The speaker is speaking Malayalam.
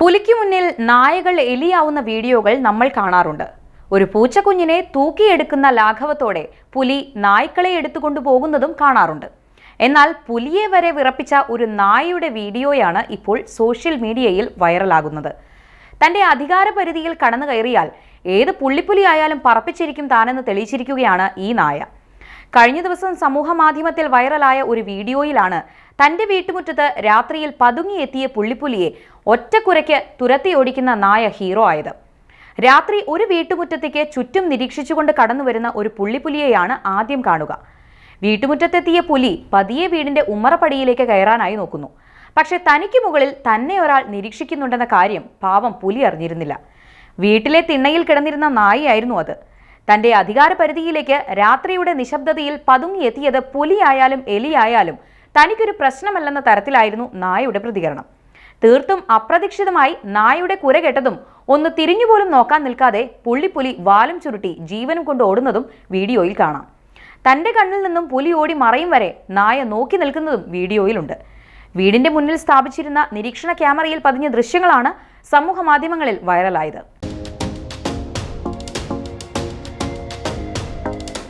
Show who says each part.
Speaker 1: പുലിക്ക് മുന്നിൽ നായകൾ എലിയാവുന്ന വീഡിയോകൾ നമ്മൾ കാണാറുണ്ട്. ഒരു പൂച്ചക്കുഞ്ഞിനെ തൂക്കിയെടുക്കുന്ന ലാഘവത്തോടെ പുലി നായ്ക്കളെ എടുത്തുകൊണ്ടു പോകുന്നതും കാണാറുണ്ട്. എന്നാൽ പുലിയെ വരെ വിറപ്പിച്ച ഒരു നായയുടെ വീഡിയോയാണ് ഇപ്പോൾ സോഷ്യൽ മീഡിയയിൽ വൈറലാകുന്നത്. തന്റെ അധികാരപരിധിയിൽ കടന്നു കയറിയാൽ ഏത് പുള്ളിപ്പുലി ആയാലും പറപ്പിച്ചിരിക്കും താനെന്ന് തെളിയിച്ചിരിക്കുകയാണ് ഈ നായ. കഴിഞ്ഞ ദിവസം സമൂഹ മാധ്യമത്തിൽ വൈറലായ ഒരു വീഡിയോയിലാണ് തന്റെ വീട്ടുമുറ്റത്ത് രാത്രിയിൽ പതുങ്ങിയെത്തിയ പുള്ളിപ്പുലിയെ ഒറ്റക്കുരയ്ക്ക് തുരത്തി ഓടിക്കുന്ന നായ ഹീറോ ആയത്. രാത്രി ഒരു വീട്ടുമുറ്റത്തേക്ക് ചുറ്റും നിരീക്ഷിച്ചുകൊണ്ട് കടന്നുവരുന്ന ഒരു പുള്ളിപ്പുലിയെയാണ് ആദ്യം കാണുക. വീട്ടുമുറ്റത്തെത്തിയ പുലി പതിയെ വീടിന്റെ ഉമ്മറപ്പടിയിലേക്ക് കയറാനായി നോക്കുന്നു. പക്ഷെ തനിക്ക് മുകളിൽ തന്നെ ഒരാൾ നിരീക്ഷിക്കുന്നുണ്ടെന്ന കാര്യം പാവം പുലി അറിഞ്ഞിരുന്നില്ല. വീട്ടിലെ തിണ്ണയിൽ കിടന്നിരുന്ന നായയായിരുന്നു അത്. തന്റെ അധികാരപരിധിയിലേക്ക് രാത്രിയുടെ നിശബ്ദതയിൽ പതുങ്ങിയെത്തിയത് പുലിയായാലും എലിയായാലും തനിക്കൊരു പ്രശ്നമല്ലെന്ന തരത്തിലായിരുന്നു നായയുടെ പ്രതികരണം. തീർത്തും അപ്രതീക്ഷിതമായി നായയുടെ കുര കെട്ടതും ഒന്ന് തിരിഞ്ഞുപോലും നോക്കാൻ നിൽക്കാതെ പുള്ളിപ്പുലി വാലും ചുരുട്ടി ജീവനും കൊണ്ട് ഓടുന്നതും വീഡിയോയിൽ കാണാം. തന്റെ കണ്ണിൽ നിന്നും പുലി ഓടി മറയും വരെ നായ നോക്കി നിൽക്കുന്നതും വീഡിയോയിലുണ്ട്. വീടിന്റെ മുന്നിൽ സ്ഥാപിച്ചിരുന്ന നിരീക്ഷണ ക്യാമറയിൽ പതിഞ്ഞ ദൃശ്യങ്ങളാണ് സമൂഹ മാധ്യമങ്ങളിൽ വൈറലായത്.